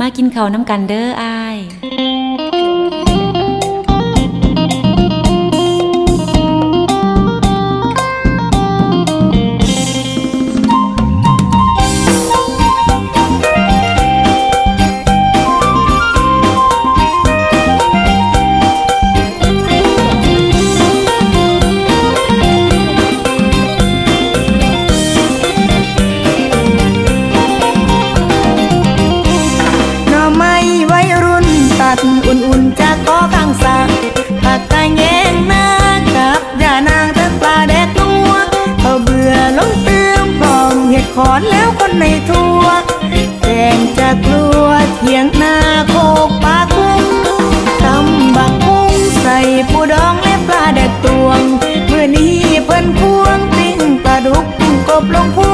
มากินข้าวน้ำกันเด้ออาย ขอนแล้วคนในทัวแกงจะกลัวเถียงนาโคกปลาคุ้งตำบักคุ้งใส่ปูดองและปลาแดดตวง เมื่อนี้เพิ่นควงปิ้งปลาดุกกบลงพุง